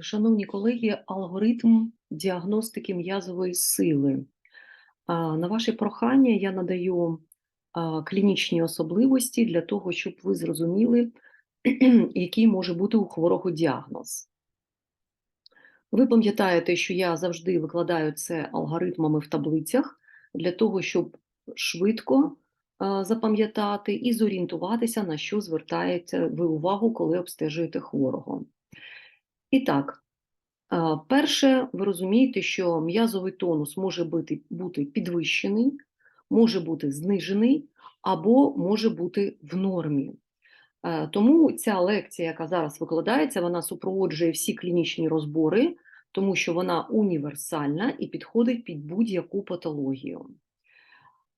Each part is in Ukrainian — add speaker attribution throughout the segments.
Speaker 1: Шановні колеги, алгоритм діагностики м'язової сили. На ваше прохання я надаю клінічні особливості для того, щоб ви зрозуміли, який може бути у хворого діагноз. Ви пам'ятаєте, що я завжди викладаю це алгоритмами в таблицях для того, щоб швидко запам'ятати і зорієнтуватися, на що звертаєте ви увагу, коли обстежуєте хворого. І так, перше, ви розумієте, що м'язовий тонус може бути, бути підвищений, може бути знижений або може бути в нормі. Е, Тому ця лекція, яка зараз викладається, вона супроводжує всі клінічні розбори, тому що вона універсальна і підходить під будь-яку патологію.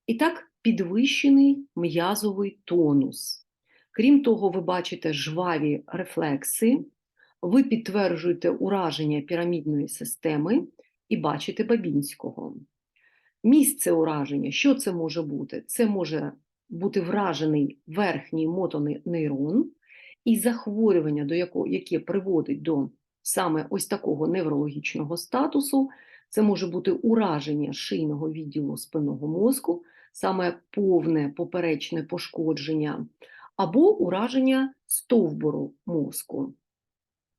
Speaker 1: І так, підвищений м'язовий тонус. Крім того, ви бачите жваві рефлекси, ви підтверджуєте ураження пірамідної системи і бачите Бабінського. Місце ураження, що це може бути? Це може бути вражений верхній мотонейрон і захворювання, до якого, яке приводить до саме ось такого неврологічного статусу, це може бути ураження шийного відділу спинного мозку, саме повне поперечне пошкодження, або ураження стовбуру мозку.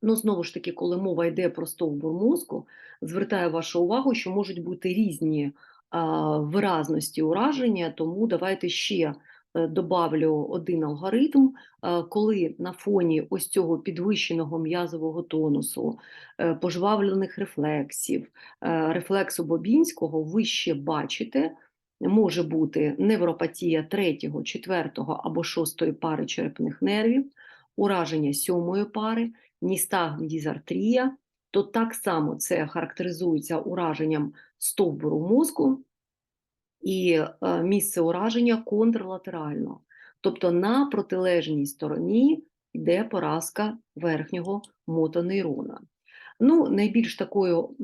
Speaker 1: Ну, знову ж таки, коли мова йде про стовбур мозку, звертаю вашу увагу, що можуть бути різні а, виразності ураження, тому давайте ще е, добавлю один алгоритм, е, коли на фоні ось цього підвищеного м'язового тонусу, е, пожвавлених рефлексів, е, рефлексу Бобінського, ви ще бачите, може бути невропатія третього, четвертого або шостої пари черепних нервів, ураження сьомої пари, ністагмдізартрія, то так само це характеризується ураженням стовбуру мозку і е, місце ураження контрлатерально. Тобто на протилежній стороні йде поразка верхнього мотонейрона. Ну, найбільш такою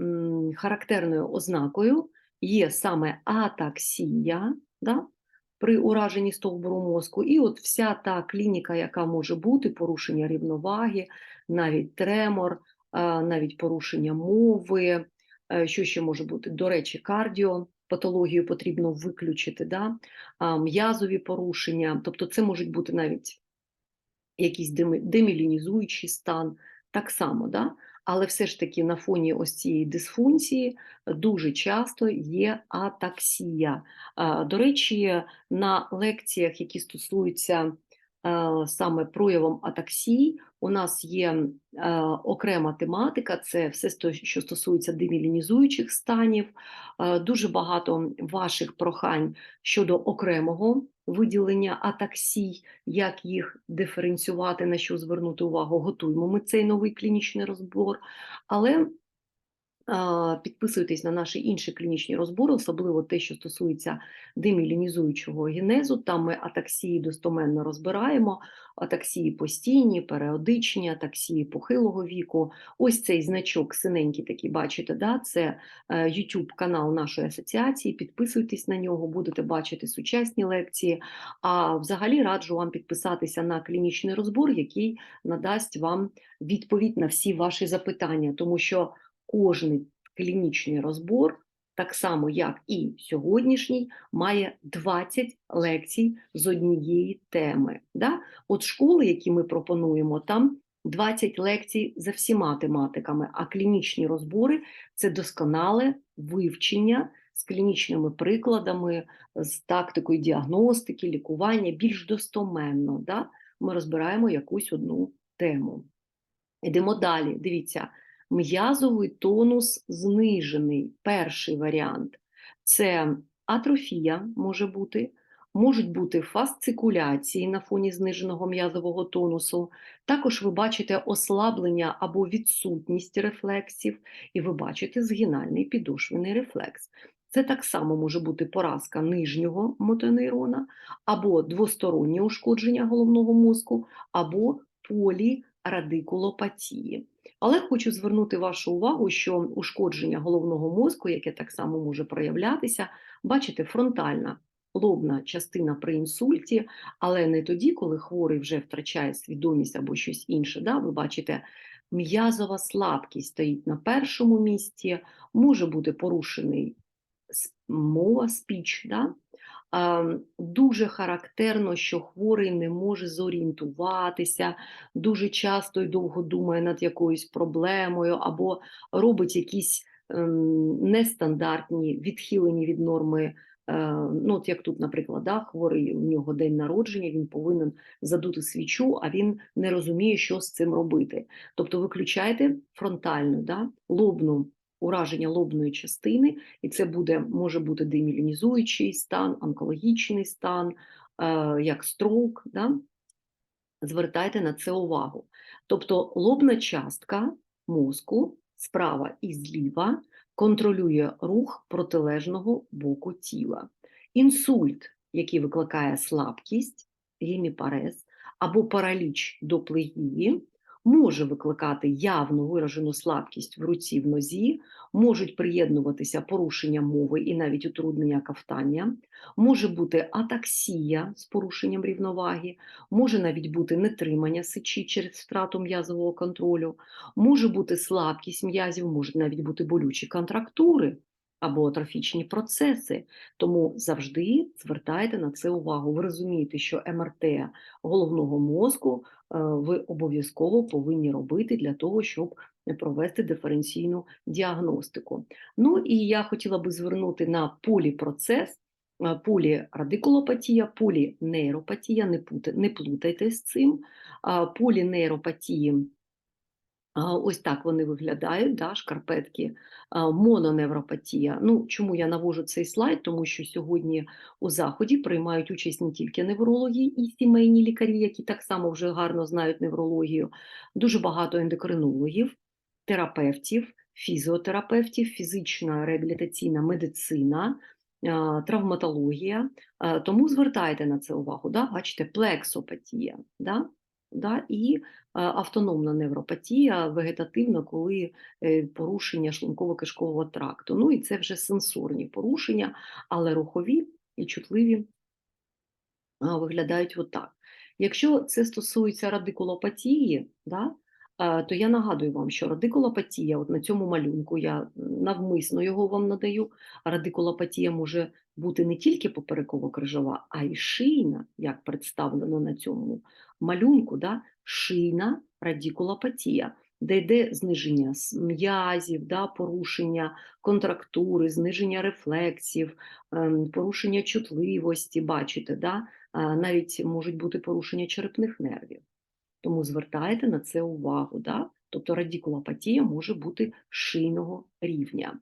Speaker 1: характерною ознакою є саме атаксія да, при ураженні стовбуру мозку, і от вся та клініка, яка може бути, порушення рівноваги, навіть тремор, навіть порушення мови, е, що ще може бути, до речі, кардіопатологію потрібно виключити, да? м'язові порушення, тобто це можуть бути навіть якийсь демілінізуючий стан, так само, да? але все ж таки на фоні ось цієї дисфункції дуже часто є атаксія. До речі, на лекціях, які стосуються саме проявом атаксії, у нас є е, окрема тематика, це все, що стосується демілінізуючих станів. Е, Дуже багато ваших прохань щодо окремого виділення атаксій, як їх диференціювати, на що звернути увагу. Готуємо ми цей новий клінічний розбор. Але підписуйтесь на наші інші клінічні розбори, особливо те, що стосується демілінізуючого генезу. Там ми атаксії достоменно розбираємо, атаксії постійні, періодичні, атаксії похилого віку. Ось цей значок синенький такий, бачите, да? це е, YouTube канал нашої асоціації. Підписуйтесь на нього, будете бачити сучасні лекції. А взагалі раджу вам підписатися на клінічний розбор, який надасть вам відповідь на всі ваші запитання, тому що кожний клінічний розбор, так само як і сьогоднішній, має 20 лекцій з однієї теми. Да? От школи, які ми пропонуємо, там 20 лекцій за всіма тематиками, а клінічні розбори це досконале вивчення з клінічними прикладами, з тактикою діагностики, лікування, більш достоменно. Да? Ми розбираємо якусь одну тему. Йдемо далі. Дивіться, м'язовий тонус знижений. Перший варіант це атрофія може бути, можуть бути фасцикуляції на фоні зниженого м'язового тонусу. Також ви бачите ослаблення або відсутність рефлексів, і ви бачите згинальний підошвений рефлекс. Це так само може бути поразка нижнього мотонейрона, або двостороннє ушкодження головного мозку, або полірадикулопатії. Але хочу звернути вашу увагу, що ушкодження головного мозку, яке так само може проявлятися, бачите, фронтальна лобна частина при інсульті, але не тоді, коли хворий вже втрачає свідомість або щось інше. Да? Ви бачите м'язова слабкість стоїть на першому місці, може бути порушений мова, спіч. Да? Дуже характерно, що хворий не може зорієнтуватися, дуже часто і довго думає над якоюсь проблемою, або робить якісь ем, нестандартні, відхилені від норми. е, Ну, от як тут, наприклад, да, хворий, у нього день народження, він повинен задути свічу, а він не розуміє, що з цим робити. Тобто виключайте фронтальну, да, лобну ураження лобної частини, і це буде, може бути демілінізуючий стан, онкологічний стан, е, як строк. Да? Звертайте на це увагу. Тобто лобна частка мозку справа і зліва контролює рух протилежного боку тіла. Інсульт, який викликає слабкість, геміпарез або параліч до плегії, може викликати явно виражену слабкість в руці в нозі, можуть приєднуватися порушення мови і навіть утруднення ковтання, може бути атаксія з порушенням рівноваги, може навіть бути нетримання сечі через втрату м'язового контролю, може бути слабкість м'язів, можуть навіть бути болючі контрактури або атрофічні процеси. Тому завжди звертайте на це увагу. Ви розумієте, що МРТ головного мозку е, ви обов'язково повинні робити для того, щоб провести диференційну діагностику. Ну і я хотіла би звернути на поліпроцес, е, полірадикулопатія, полінейропатія, не, плутайте з цим. Полінейропатії, ось так вони виглядають, да, шкарпетки, мононевропатія. Ну, чому я навожу цей слайд? Тому що сьогодні у заході приймають участь не тільки неврологи і сімейні лікарі, які так само вже гарно знають неврологію, дуже багато ендокринологів, терапевтів, фізіотерапевтів, фізична реабілітаційна медицина, травматологія. Тому звертайте на це увагу. Да? Бачите, плексопатія. Да? Да? І автономна невропатія, вегетативна, коли е, порушення шлунково-кишкового тракту. Ну і це вже сенсорні порушення, але рухові і чутливі виглядають отак. Якщо це стосується радикулопатії, да, е, то я нагадую вам, що радикулопатія, от на цьому малюнку я навмисно його вам надаю. Радикулопатія може бути не тільки попереково-крижова, а й шийна, як представлено на цьому малюнку, да, шийна радикулопатія, де йде зниження м'язів, да, порушення контрактури, зниження рефлексів, ем, порушення чутливості, бачите, да, навіть можуть бути порушення черепних нервів. Тому звертайте на це увагу. Да? Тобто радикулопатія може бути шийного рівня.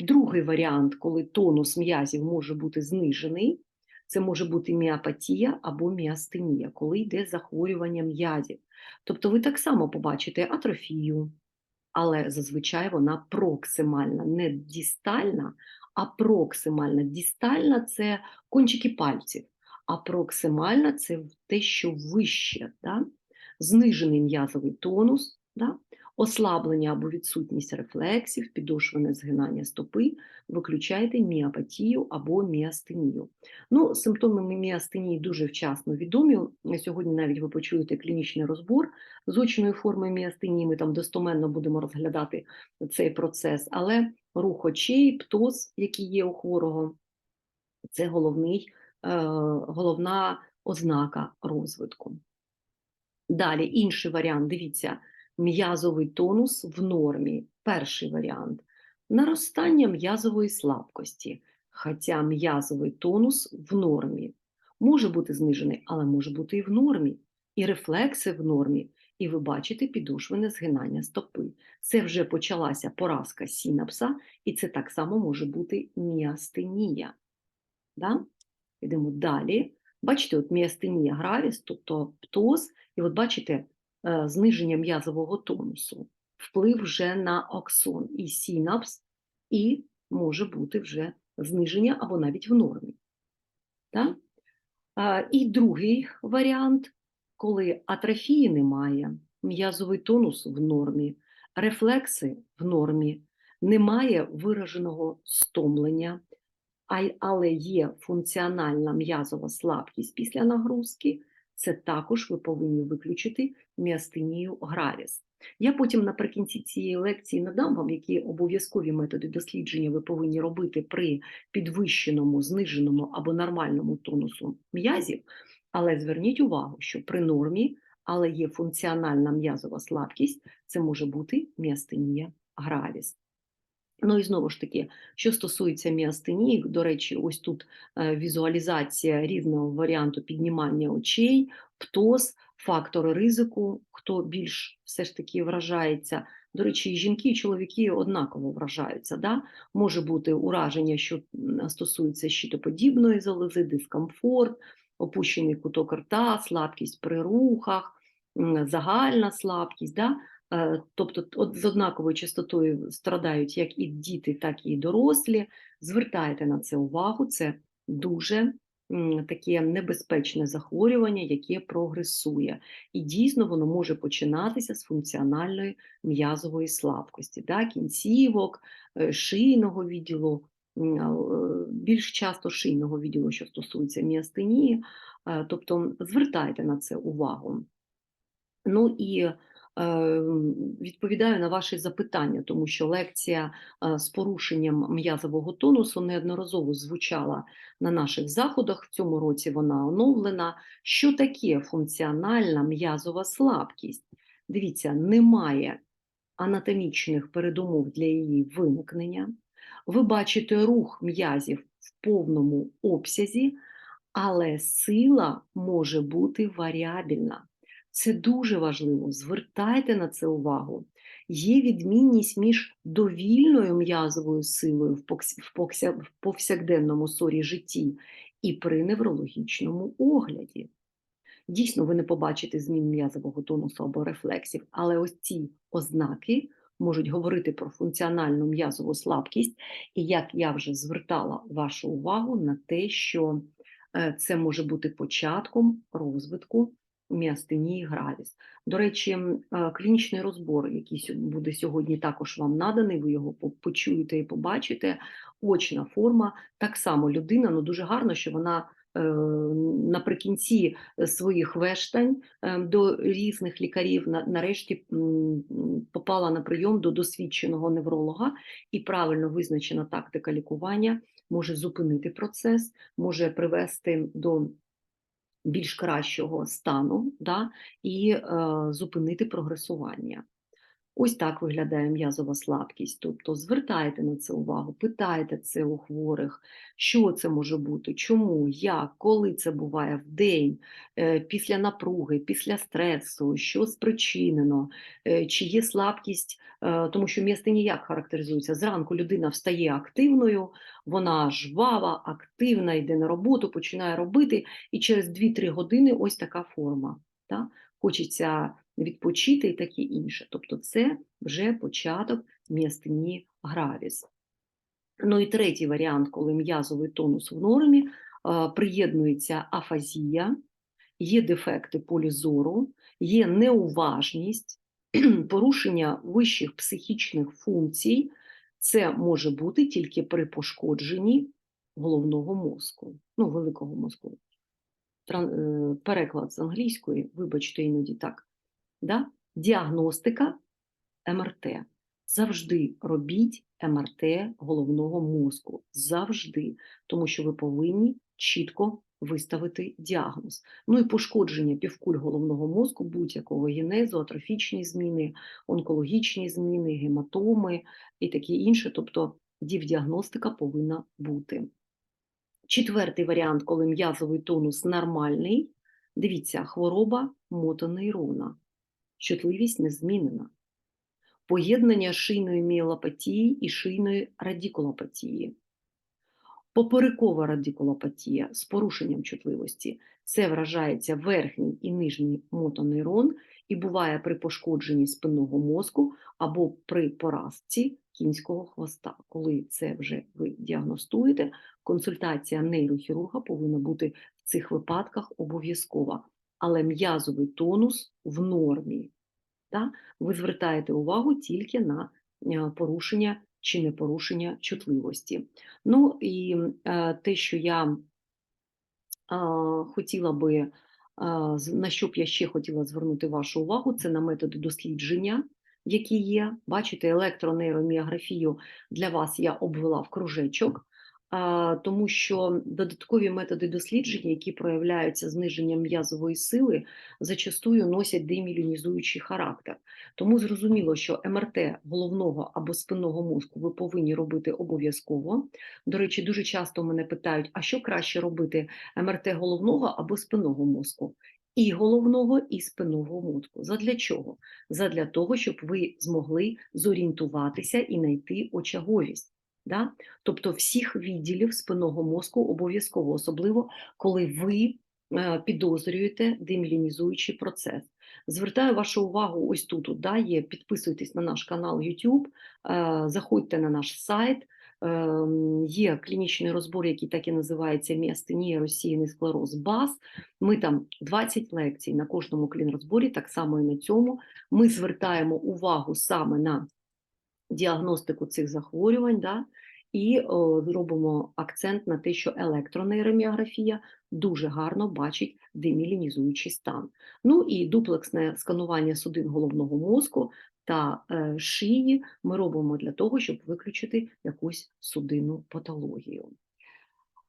Speaker 1: Другий варіант, коли тонус м'язів може бути знижений, це може бути міопатія або міастенія, коли йде захворювання м'язів. Тобто ви так само побачите атрофію, але зазвичай вона проксимальна, не дістальна, а проксимальна. Дістальна це кончики пальців, а проксимальна це те, що вище. Да? Знижений м'язовий тонус, да? Ослаблення або відсутність рефлексів, підошвене згинання стопи, виключайте міопатію або міастенію. Ну, симптоми міастенії дуже вчасно відомі. Сьогодні навіть ви почуєте клінічний розбор з очної форми міастенії. Ми там достоменно будемо розглядати цей процес, але рух очей, птоз, який є у хворого, це головний, е, головна ознака розвитку. Далі, інший варіант, дивіться, м'язовий тонус в нормі. Перший варіант наростання м'язової слабкості, хоча м'язовий тонус в нормі. Може бути знижений, але може бути і в нормі. І рефлекси в нормі, і ви бачите підошвене згинання стопи. Це вже почалася поразка синапса, і це так само може бути міастенія. Да? Йдемо далі. Бачите, от міастенія гравіс, тобто птоз, і от бачите зниження м'язового тонусу, вплив вже на оксон і синапс, і може бути вже зниження або навіть в нормі. Так? І другий варіант, коли атрофії немає, м'язовий тонус в нормі, рефлекси в нормі, немає вираженого стомлення, але є функціональна м'язова слабкість після нагрузки, це також ви повинні виключити міастинію гравіс. Я потім наприкінці цієї лекції надам вам, які обов'язкові методи дослідження ви повинні робити при підвищеному, зниженому або нормальному тонусу м'язів. Але зверніть увагу, що при нормі, але є функціональна м'язова слабкість, це може бути міастинія гравіс. Ну і знову ж таки, що стосується міастенії, до речі, ось тут е, візуалізація різного варіанту піднімання очей, птоз, фактори ризику, хто більш все ж таки вражається. До речі, і жінки і чоловіки однаково вражаються. Да? Може бути ураження, що стосується щитоподібної залози, дискомфорт, опущений куток рта, слабкість при рухах, загальна слабкість. Да? Е, Тобто от з однаковою частотою страдають як і діти, так і дорослі. Звертайте на це увагу, це дуже таке небезпечне захворювання, яке прогресує. І дійсно воно може починатися з функціональної м'язової слабкості, да? кінцівок, е, шийного відділу, е, більш часто шийного відділу, що стосується міастенії. Е, Тобто звертайте на це увагу. Ну і відповідаю на ваші запитання, тому що лекція е, з порушенням м'язового тонусу неодноразово звучала на наших заходах. В цьому році вона оновлена. Що таке функціональна м'язова слабкість? Дивіться, немає анатомічних передумов для її виникнення. Ви бачите рух м'язів в повному обсязі, але сила може бути варіабільна. Це дуже важливо. Звертайте на це увагу. Є відмінність між довільною м'язовою силою в повсякденному сорі житті і при неврологічному огляді. Дійсно, ви не побачите змін м'язового тонусу або рефлексів, але ось ці ознаки можуть говорити про функціональну м'язову слабкість, і як я вже звертала вашу увагу на те, що е, це може бути початком розвитку міастенії гравіс. До речі, клінічний розбор, який буде сьогодні також вам наданий, ви його по- почуєте і побачите. Очна форма, так само людина, ну дуже гарно, що вона е, наприкінці своїх вештань е, до різних лікарів на- нарешті попала на прийом до досвідченого невролога, і правильно визначена тактика лікування може зупинити процес, може привести до більш кращого стану да, і е, зупинити прогресування. Ось так виглядає м'язова слабкість. Тобто звертайте на це увагу, питайте це у хворих, що це може бути, чому, як, коли це буває в день, е, після напруги, після стресу, що спричинено, е, чи є слабкість, е, тому що м'ястині як характеризується? Зранку людина встає активною, вона жвава, активна, йде на роботу, починає робити, і через 2-3 години ось така форма. Да? Хочеться відпочити і таке інше. Тобто це вже початок міастенії гравіс. Ну і третій варіант, коли м'язовий тонус в нормі, приєднується афазія, є дефекти полі зору, є неуважність, порушення вищих психічних функцій. Це може бути тільки при пошкодженні головного мозку, ну, великого мозку. Е, Переклад з англійської, вибачте, іноді так. Да? Діагностика МРТ. Завжди робіть МРТ головного мозку. Завжди. Тому що ви повинні чітко виставити діагноз. Ну і пошкодження півкуль головного мозку, будь-якого генезу, атрофічні зміни, онкологічні зміни, гематоми і таке інше. Тобто дівдіагностика повинна бути. Четвертий варіант, коли м'язовий тонус нормальний. Дивіться, хвороба мотонейрона. Чутливість не змінена. Поєднання шийної міелопатії і шийної радикулопатії. Поперекова радикулопатія з порушенням чутливості. Це вражається верхній і нижній мотонейрон і буває при пошкодженні спинного мозку або при поразці кінського хвоста. Коли це вже ви діагностуєте, консультація нейрохірурга повинна бути в цих випадках обов'язкова. Але м'язовий тонус в нормі. Да? Ви звертаєте увагу тільки на е, порушення чи не порушення чутливості. Ну і е, те, що я е, хотіла би На що б я ще хотіла звернути вашу увагу, це на методи дослідження, які є. Бачите, електронейроміографію для вас я обвела в кружечок, тому що додаткові методи дослідження, які проявляються зниженням м'язової сили, зачастую носять демілінізуючий характер. Тому зрозуміло, що МРТ головного або спинного мозку ви повинні робити обов'язково. До речі, дуже часто мене питають, а що краще робити МРТ головного або спинного мозку? І головного, і спинного мозку. Задля чого? Задля того, щоб ви змогли зорієнтуватися і знайти очаговість. Да? Тобто всіх відділів спинного мозку обов'язково, особливо коли ви е, підозрюєте демілінізуючий процес. Звертаю вашу увагу ось тут. Да, є, підписуйтесь на наш канал YouTube, е, заходьте на наш сайт. Ем, Є клінічний розбор, який так і називається міастенія, розсіяний склероз БАС. Ми там 20 лекцій на кожному клінрозборі, так само і на цьому. Ми звертаємо увагу саме на діагностику цих захворювань, да, і о, робимо акцент на те, що електронейроміографія дуже гарно бачить демілінізуючий стан. Ну і дуплексне сканування судин головного мозку та е, шиї ми робимо для того, щоб виключити якусь судинну патологію.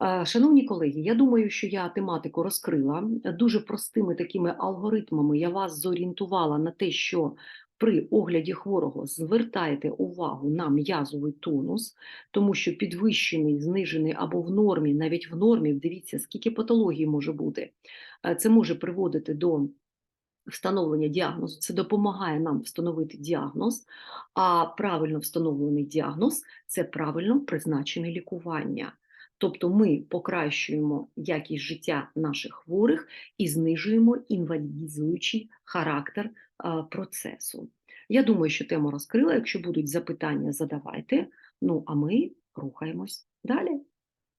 Speaker 1: Е, Шановні колеги, я думаю, що я тематику розкрила дуже простими такими алгоритмами. Я вас зорієнтувала на те, що при огляді хворого звертайте увагу на м'язовий тонус, тому що підвищений, знижений або в нормі, навіть в нормі, дивіться, скільки патологій може бути. Е, Це може приводити до встановлення діагнозу. Це допомагає нам встановити діагноз, а правильно встановлений діагноз це правильно призначене лікування. Тобто ми покращуємо якість життя наших хворих і знижуємо інвалідізуючий характер процесу. Я думаю, що тему розкрила. Якщо будуть запитання, задавайте. Ну а ми рухаємось далі.